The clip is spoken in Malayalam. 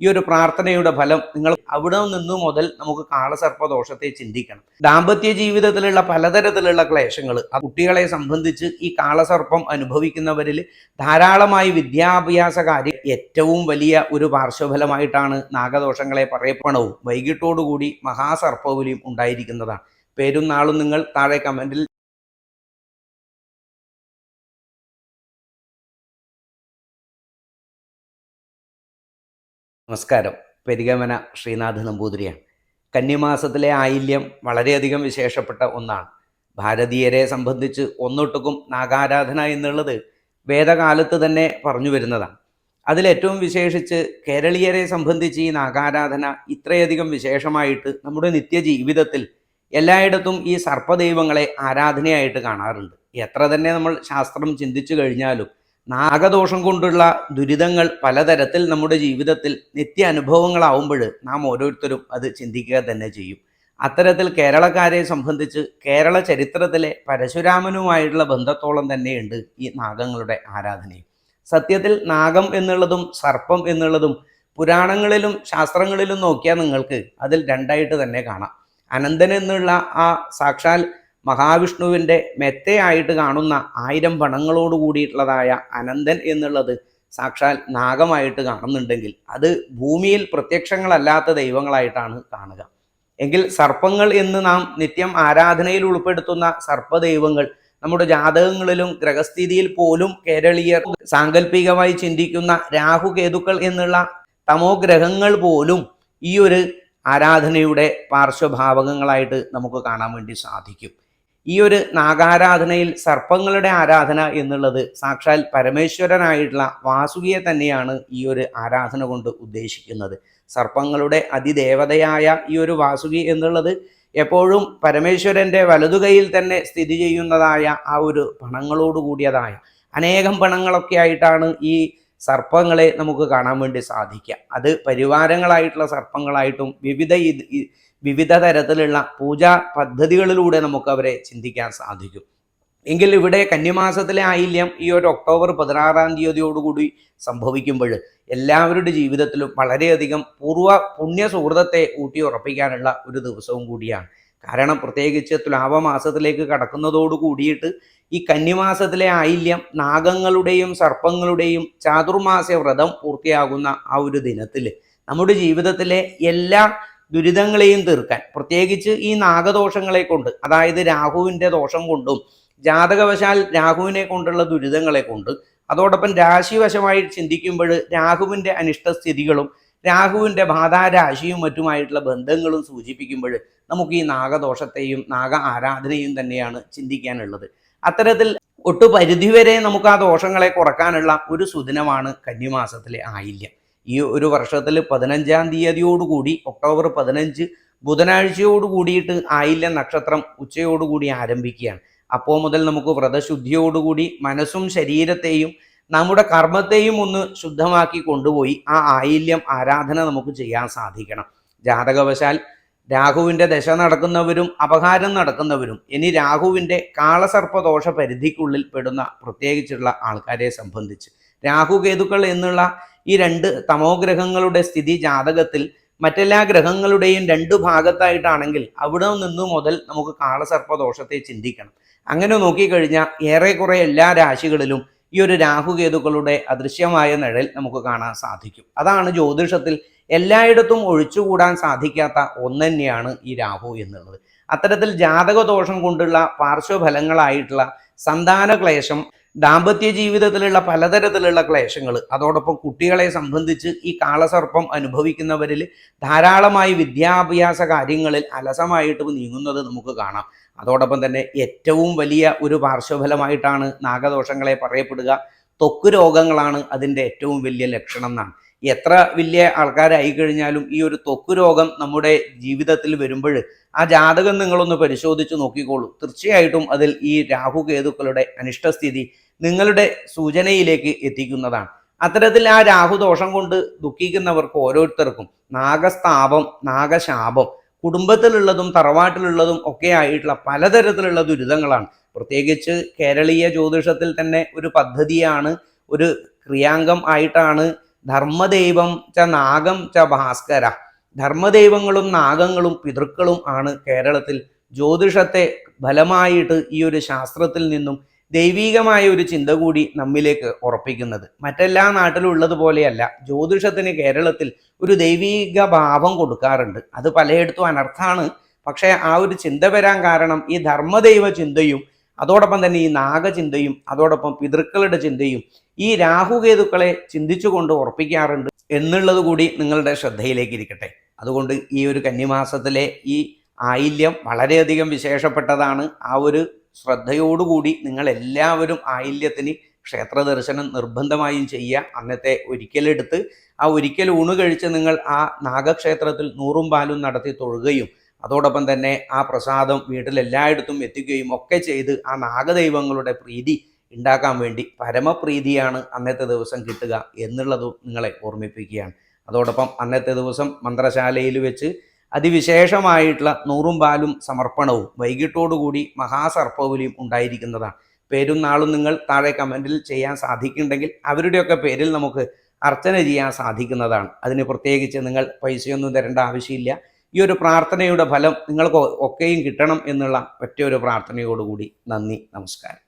ഈ ഒരു പ്രാർത്ഥനയുടെ ഫലം നിങ്ങൾ അവിടെ നിന്നു മുതൽ നമുക്ക് കാളസർപ്പദോഷത്തെ ചിന്തിക്കണം. ദാമ്പത്യ ജീവിതത്തിലുള്ള പലതരത്തിലുള്ള ക്ലേശങ്ങൾ കുട്ടികളെ സംബന്ധിച്ച് ഈ കാളസർപ്പം അനുഭവിക്കുന്നവരിൽ ധാരാളമായി വിദ്യാഭ്യാസ കാര്യം ഏറ്റവും വലിയ ഒരു പാർശ്വഫലമായിട്ടാണ് നാഗദോഷങ്ങളെ പറയപ്പണവും വൈകിട്ടോടുകൂടി മഹാസർപ്പവുലിയും ഉണ്ടായിരിക്കുന്നതാണ്. പേരും നാളും നിങ്ങൾ താഴെ കമന്റിൽ നമസ്കാരം. പെരികമന ശ്രീനാഥ് നമ്പൂതിരിയാണ്. കന്യമാസത്തിലെ ആയില്യം വളരെയധികം വിശേഷപ്പെട്ട ഒന്നാണ്. ഭാരതീയരെ സംബന്ധിച്ച് ഒന്നൊട്ടുക്കും നാഗാരാധന എന്നുള്ളത് വേദകാലത്ത് തന്നെ പറഞ്ഞു വരുന്നതാണ്. അതിലേറ്റവും വിശേഷിച്ച് കേരളീയരെ സംബന്ധിച്ച് ഈ നാഗാരാധന ഇത്രയധികം വിശേഷമായിട്ട് നമ്മുടെ നിത്യജീവിതത്തിൽ എല്ലായിടത്തും ഈ സർപ്പദൈവങ്ങളെ ആരാധനയായിട്ട് കാണാറുണ്ട്. എത്ര തന്നെ നമ്മൾ ശാസ്ത്രം ചിന്തിച്ചു കഴിഞ്ഞാലും നാഗദോഷം കൊണ്ടുള്ള ദുരിതങ്ങൾ പലതരത്തിൽ നമ്മുടെ ജീവിതത്തിൽ നിത്യ അനുഭവങ്ങളാവുമ്പോൾ നാം ഓരോരുത്തരും അത് ചിന്തിക്കുക തന്നെ ചെയ്യും. അത്തരത്തിൽ കേരളക്കാരെ സംബന്ധിച്ച് കേരള ചരിത്രത്തിലെ പരശുരാമനുമായിട്ടുള്ള ബന്ധത്തോളം തന്നെയുണ്ട് ഈ നാഗങ്ങളുടെ ആരാധനയും. സത്യത്തിൽ നാഗം എന്നുള്ളതും സർപ്പം എന്നുള്ളതും പുരാണങ്ങളിലും ശാസ്ത്രങ്ങളിലും നോക്കിയാൽ നിങ്ങൾക്ക് അതിൽ രണ്ടായിട്ട് തന്നെ കാണാം. അനന്തൻ എന്നുള്ള ആ സാക്ഷാൽ മഹാവിഷ്ണുവിന്റെ മെത്തയായിട്ട് കാണുന്ന ആയിരം പണങ്ങളോട് കൂടിയിട്ടുള്ളതായ അനന്തൻ എന്നുള്ളത് സാക്ഷാൽ നാഗമായിട്ട് കാണുന്നുണ്ടെങ്കിൽ അത് ഭൂമിയിൽ പ്രത്യക്ഷങ്ങളല്ലാത്ത ദൈവങ്ങളായിട്ടാണ് കാണുക. എങ്കിൽ സർപ്പങ്ങൾ എന്ന് നാം നിത്യം ആരാധനയിൽ ഉൾപ്പെടുത്തുന്ന സർപ്പദൈവങ്ങൾ നമ്മുടെ ജാതകങ്ങളിലും ഗ്രഹസ്ഥിതിയിൽ പോലും കേരളീയർ സാങ്കല്പികമായി ചിന്തിക്കുന്ന രാഹുകേതുക്കൾ എന്നുള്ള തമോ ഗ്രഹങ്ങൾ പോലും ഈ ഒരു ആരാധനയുടെ പാർശ്വഭാവകങ്ങളായിട്ട് നമുക്ക് കാണാൻ വേണ്ടി സാധിക്കും. ഈ ഒരു നാഗാരാധനയിൽ സർപ്പങ്ങളുടെ ആരാധന എന്നുള്ളത് സാക്ഷാൽ പരമേശ്വരനായിട്ടുള്ള വാസുകിയെ തന്നെയാണ് ഈ ഒരു ആരാധന കൊണ്ട് ഉദ്ദേശിക്കുന്നത്. സർപ്പങ്ങളുടെ അതിദേവതയായ ഈ ഒരു വാസുകി എന്നുള്ളത് എപ്പോഴും പരമേശ്വരന്റെ വലതുകൈയിൽ തന്നെ സ്ഥിതി ചെയ്യുന്നതായ ആ ഒരു പണങ്ങളോട് കൂടിയതായ അനേകം പണങ്ങളൊക്കെ ആയിട്ടാണ് ഈ സർപ്പങ്ങളെ നമുക്ക് കാണാൻ വേണ്ടി സാധിക്കുക അത് പരിവാരങ്ങളായിട്ടുള്ള സർപ്പങ്ങളായിട്ടും വിവിധ വിവിധ തരത്തിലുള്ള പൂജാ പദ്ധതികളിലൂടെ നമുക്ക് അവരെ ചിന്തിക്കാൻ സാധിക്കും. എങ്കിൽ ഇവിടെ കന്നിമാസത്തിലെ ആയില്യം ഈ ഒരു ഒക്ടോബർ പതിനാറാം തീയതിയോടുകൂടി സംഭവിക്കുമ്പോൾ എല്ലാവരുടെ ജീവിതത്തിലും വളരെയധികം പൂർവ പുണ്യ സുഹൃതത്തെ ഊട്ടിയുറപ്പിക്കാനുള്ള ഒരു ദിവസവും കൂടിയാണ്. കാരണം പ്രത്യേകിച്ച് തുലാവമാസത്തിലേക്ക് കടക്കുന്നതോട് കൂടിയിട്ട് ഈ കന്നിമാസത്തിലെ ആയില്യം നാഗങ്ങളുടെയും സർപ്പങ്ങളുടെയും ചാതുർമാസ വ്രതം പൂർത്തിയാകുന്ന ആ ഒരു ദിനത്തിൽ നമ്മുടെ ജീവിതത്തിലെ എല്ലാ ദുരിതങ്ങളെയും തീർക്കാൻ പ്രത്യേകിച്ച് ഈ നാഗദോഷങ്ങളെ കൊണ്ട് അതായത് രാഹുവിന്റെ ദോഷം കൊണ്ടും ജാതകവശാൽ രാഹുവിനെ കൊണ്ടുള്ള ദുരിതങ്ങളെ കൊണ്ട് അതോടൊപ്പം രാശിവശമായി ചിന്തിക്കുമ്പോൾ രാഹുവിന്റെ അനിഷ്ടസ്ഥിതികളും രാഹുവിന്റെ ബാധാരാശിയും മറ്റുമായിട്ടുള്ള ബന്ധങ്ങളും സൂചിപ്പിക്കുമ്പോൾ നമുക്ക് ഈ നാഗദോഷത്തെയും നാഗ ആരാധനയും തന്നെയാണ് ചിന്തിക്കാനുള്ളത്. അത്തരത്തിൽ ഒട്ടു പരിധിവരെ നമുക്ക് ആ ദോഷങ്ങളെ കുറക്കാനുള്ള ഒരു സുദിനമാണ് കന്നിമാസത്തിലെ ആയില്യം. ഈ ഒരു വർഷത്തിൽ പതിനഞ്ചാം തീയതിയോടുകൂടി ഒക്ടോബർ പതിനഞ്ച് ബുധനാഴ്ചയോട് കൂടിയിട്ട് ആയില്യം നക്ഷത്രം ഉച്ചയോടുകൂടി ആരംഭിക്കുകയാണ്. അപ്പോൾ മുതൽ നമുക്ക് വ്രതശുദ്ധിയോടുകൂടി മനസ്സും ശരീരത്തെയും നമ്മുടെ കർമ്മത്തെയും ഒന്ന് ശുദ്ധമാക്കി കൊണ്ടുപോയി ആ ആയില്യം ആരാധന നമുക്ക് ചെയ്യാൻ സാധിക്കണം. ജാതകവശാൽ രാഹുവിന്റെ ദശ നടക്കുന്നവരും അപഹാരം നടക്കുന്നവരും ഇനി രാഹുവിന്റെ കാളസർപ്പദോഷ പരിധിക്കുള്ളിൽ പെടുന്ന പ്രത്യേകിച്ചുള്ള ആൾക്കാരെ സംബന്ധിച്ച്. രാഹുകേതുക്കൾ എന്നുള്ള ഈ രണ്ട് തമോഗ്രഹങ്ങളുടെ സ്ഥിതി ജാതകത്തിൽ മറ്റെല്ലാ ഗ്രഹങ്ങളുടെയും രണ്ട് ഭാഗത്തായിട്ടാണെങ്കിൽ അവിടെ നിന്ന് മുതൽ നമുക്ക് കാളസർപ്പദോഷത്തെ ചിന്തിക്കണം. അങ്ങനെ നോക്കിക്കഴിഞ്ഞാൽ ഏറെക്കുറെ എല്ലാ രാശികളിലും ഈ ഒരു രാഹുകേതുക്കളുടെ അദൃശ്യമായ നിഴൽ നമുക്ക് കാണാൻ സാധിക്കും. അതാണ് ജ്യോതിഷത്തിൽ എല്ലായിടത്തും ഒഴിച്ചുകൂടാൻ സാധിക്കാത്ത ഒന്ന് തന്നെയാണ് ഈ രാഹു എന്നുള്ളത്. അത്തരത്തിൽ ജാതക ദോഷം കൊണ്ടുള്ള പാർശ്വഫലങ്ങളായിട്ടുള്ള സന്താന ക്ലേശം ദാമ്പത്യ ജീവിതത്തിലുള്ള പലതരത്തിലുള്ള ക്ലേശങ്ങൾ അതോടൊപ്പം കുട്ടികളെ സംബന്ധിച്ച് ഈ കാളസർപ്പം അനുഭവിക്കുന്നവരിൽ ധാരാളമായി വിദ്യാഭ്യാസ കാര്യങ്ങളിൽ അലസമായിട്ട് നീങ്ങുന്നത് നമുക്ക് കാണാം. അതോടൊപ്പം തന്നെ ഏറ്റവും വലിയ ഒരു പാർശ്വഫലമായിട്ടാണ് നാഗദോഷങ്ങളെ പറയപ്പെടുക. ത്വക്ക് രോഗങ്ങളാണ് അതിന്റെ ഏറ്റവും വലിയ ലക്ഷണം എന്നാണ്. എത്ര വലിയ ആൾക്കാരായി കഴിഞ്ഞാലും ഈ ഒരു ത്വക്ക് രോഗം നമ്മുടെ ജീവിതത്തിൽ വരുമ്പോൾ ആ ജാതകം നിങ്ങളൊന്ന് പരിശോധിച്ച് നോക്കിക്കോളൂ. തീർച്ചയായിട്ടും അതിൽ ഈ രാഹുകേതുക്കളുടെ അനിഷ്ടസ്ഥിതി നിങ്ങളുടെ സൂചനയിലേക്ക് എത്തിക്കുന്നതാണ്. അത്തരത്തിൽ ആ രാഹു ദോഷം കൊണ്ട് ദുഃഖിക്കുന്നവർക്ക് ഓരോരുത്തർക്കും നാഗസ്ഥാപം നാഗശാപം കുടുംബത്തിലുള്ളതും തറവാട്ടിലുള്ളതും ഒക്കെ ആയിട്ടുള്ള പലതരത്തിലുള്ള ദുരിതങ്ങളാണ്. പ്രത്യേകിച്ച് കേരളീയ ജ്യോതിഷത്തിൽ തന്നെ ഒരു പദ്ധതിയാണ് ഒരു ക്രിയാംഗം ആയിട്ടാണ് ധർമ്മദൈവം ച നാഗം ച ഭാസ്കര. ധർമ്മദൈവങ്ങളും നാഗങ്ങളും പിതൃക്കളും ആണ് കേരളത്തിൽ ജ്യോതിഷത്തെ ഫലമായിട്ട് ഈ ഒരു ശാസ്ത്രത്തിൽ നിന്നും ദൈവീകമായ ഒരു ചിന്ത കൂടി നമ്മിലേക്ക് ഉറപ്പിക്കുന്നത്. മറ്റെല്ലാ നാട്ടിലും ഉള്ളതുപോലെയല്ല ജ്യോതിഷത്തിന് കേരളത്തിൽ ഒരു ദൈവീക ഭാവം കൊടുക്കാറുണ്ട്. അത് പലയിടത്തും അനർത്ഥാണ് പക്ഷേ ആ ഒരു ചിന്ത വരാൻ കാരണം ഈ ധർമ്മദൈവ ചിന്തയും അതോടൊപ്പം തന്നെ ഈ നാഗചിന്തയും അതോടൊപ്പം പിതൃക്കളുടെ ചിന്തയും ഈ രാഹുകേതുക്കളെ ചിന്തിച്ചുകൊണ്ട് ഉറപ്പിക്കാറുണ്ട് എന്നുള്ളത് കൂടി നിങ്ങളുടെ ശ്രദ്ധയിലേക്ക് ഇരിക്കട്ടെ. അതുകൊണ്ട് ഈ ഒരു കന്നിമാസത്തിലെ ഈ ആയില്യം വളരെയധികം വിശേഷപ്പെട്ടതാണ്. ആ ഒരു ശ്രദ്ധയോടുകൂടി നിങ്ങൾ എല്ലാവരും ആയില്യത്തിന് ക്ഷേത്ര ദർശനം നിർബന്ധമായും ചെയ്യുക. അന്നത്തെ ഒരിക്കലെടുത്ത് ആ ഒരിക്കൽ ഊണ് കഴിച്ച് നിങ്ങൾ ആ നാഗക്ഷേത്രത്തിൽ നൂറും പാലും നടത്തി തൊഴുകയും അതോടൊപ്പം തന്നെ ആ പ്രസാദം വീട്ടിലെല്ലായിടത്തും എത്തിക്കുകയും ഒക്കെ ചെയ്ത് ആ നാഗദൈവങ്ങളുടെ പ്രീതി ഉണ്ടാക്കാൻ വേണ്ടി പരമപ്രീതിയാണ് അന്നത്തെ ദിവസം കിട്ടുക എന്നുള്ളതും നിങ്ങളെ ഓർമ്മിപ്പിക്കുകയാണ്. അതോടൊപ്പം അന്നത്തെ ദിവസം മന്ത്രശാലയിൽ വെച്ച് അതിവിശേഷമായിട്ടുള്ള നൂറും പാലും സമർപ്പണവും വൈകിട്ടോടുകൂടി മഹാസർപ്പവുലിയും ഉണ്ടായിരിക്കുന്നതാണ്. പേരും നാളും നിങ്ങൾ താഴെ കമന്റിൽ ചെയ്യാൻ സാധിക്കുന്നുണ്ടെങ്കിൽ അവരുടെയൊക്കെ പേരിൽ നമുക്ക് അർച്ചന ചെയ്യാൻ സാധിക്കുന്നതാണ്. അതിന് പ്രത്യേകിച്ച് നിങ്ങൾ പൈസയൊന്നും തരേണ്ട ആവശ്യമില്ല. ഈ ഒരു പ്രാർത്ഥനയുടെ ഫലം നിങ്ങൾക്ക് ഒക്കെയും കിട്ടണം എന്നുള്ള ഒറ്റ ഒരു പ്രാർത്ഥനയോടുകൂടി നന്ദി നമസ്കാരം.